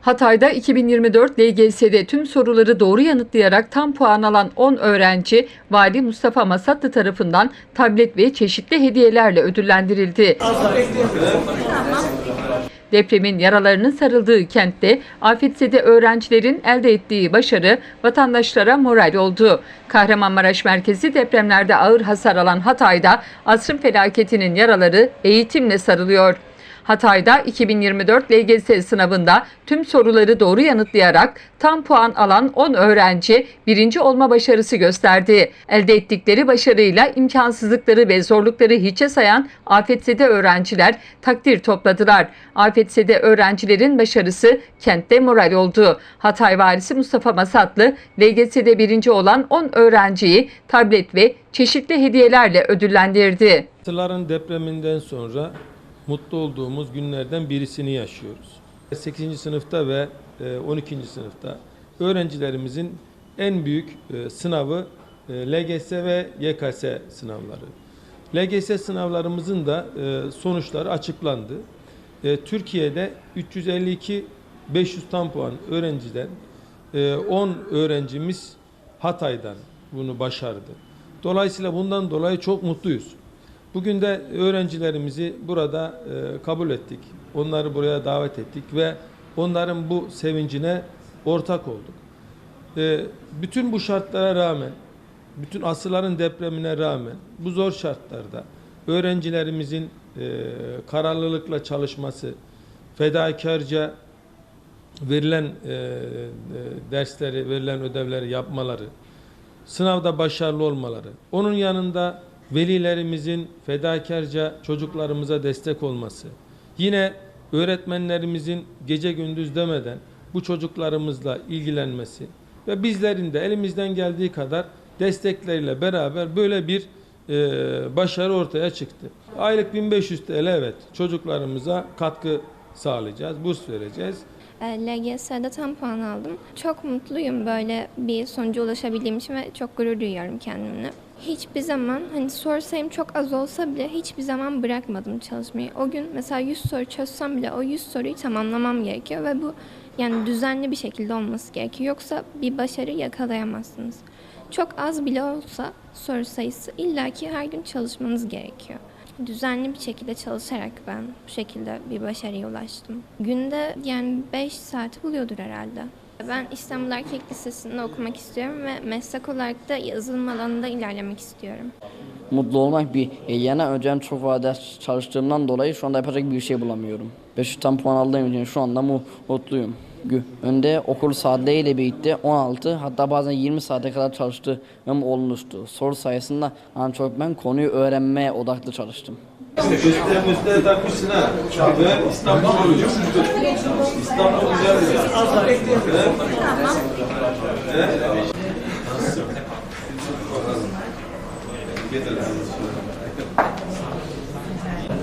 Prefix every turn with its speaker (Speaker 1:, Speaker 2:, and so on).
Speaker 1: Hatay'da 2024 LGS'de tüm soruları doğru yanıtlayarak tam puan alan 10 öğrenci Vali Mustafa Masatlı tarafından tablet ve çeşitli hediyelerle ödüllendirildi. Depremin yaralarının sarıldığı kentte afetzede öğrencilerin elde ettiği başarı vatandaşlara moral oldu. Kahramanmaraş merkezi depremlerde ağır hasar alan Hatay'da asrın felaketinin yaraları eğitimle sarılıyor. Hatay'da 2024 LGS sınavında tüm soruları doğru yanıtlayarak tam puan alan 10 öğrenci birinci olma başarısı gösterdi. Elde ettikleri başarıyla imkansızlıkları ve zorlukları hiçe sayan afetzede öğrenciler takdir topladılar. Afetzede öğrencilerin başarısı kentte moral oldu. Hatay valisi Mustafa Masatlı LGS'de birinci olan 10 öğrenciyi tablet ve çeşitli hediyelerle ödüllendirdi.
Speaker 2: Hatırların depreminden sonra mutlu olduğumuz günlerden birisini yaşıyoruz. 8. sınıfta ve e, 12. sınıfta öğrencilerimizin en büyük e, sınavı e, LGS ve YKS sınavları. LGS sınavlarımızın da e, sonuçları açıklandı. E, Türkiye'de 352 500 tam puan öğrenciden e, 10 öğrencimiz Hatay'dan bunu başardı. Dolayısıyla bundan dolayı çok mutluyuz. Bugün de öğrencilerimizi burada e, kabul ettik. Onları buraya davet ettik ve onların bu sevincine ortak olduk. E, bütün bu şartlara rağmen, bütün asırların depremine rağmen bu zor şartlarda öğrencilerimizin e, kararlılıkla çalışması, fedakarca verilen e, e, dersleri, verilen ödevleri yapmaları, sınavda başarılı olmaları, onun yanında velilerimizin fedakarca çocuklarımıza destek olması, yine öğretmenlerimizin gece gündüz demeden bu çocuklarımızla ilgilenmesi ve bizlerin de elimizden geldiği kadar destekleriyle beraber böyle bir e, başarı ortaya çıktı. Aylık 1500 TL evet çocuklarımıza katkı sağlayacağız, burs vereceğiz.
Speaker 3: E, LGS'de tam puan aldım. Çok mutluyum böyle bir sonuca ulaşabildiğim için ve çok gurur duyuyorum kendimle. Hiçbir zaman hani soru sayım çok az olsa bile hiçbir zaman bırakmadım çalışmayı. O gün mesela 100 soru çözsem bile o 100 soruyu tamamlamam gerekiyor ve bu yani düzenli bir şekilde olması gerekiyor. Yoksa bir başarı yakalayamazsınız. Çok az bile olsa soru sayısı illaki her gün çalışmanız gerekiyor. Düzenli bir şekilde çalışarak ben bu şekilde bir başarıya ulaştım. Günde yani 5 saati buluyordur herhalde. Ben İstanbul Erkek Lisesi'nde okumak istiyorum ve meslek olarak da yazılım alanında ilerlemek istiyorum.
Speaker 4: mutlu olmak bir yana önceden çok fazla çalıştığımdan dolayı şu anda yapacak bir şey bulamıyorum. 500 tam puan aldığım için şu anda mu mutluyum. Gü- Önde okul saatleriyle birlikte 16 hatta bazen 20 saate kadar çalıştığım olmuştu. Soru sayısında en çok ben konuyu öğrenmeye odaklı çalıştım.
Speaker 2: Üste müste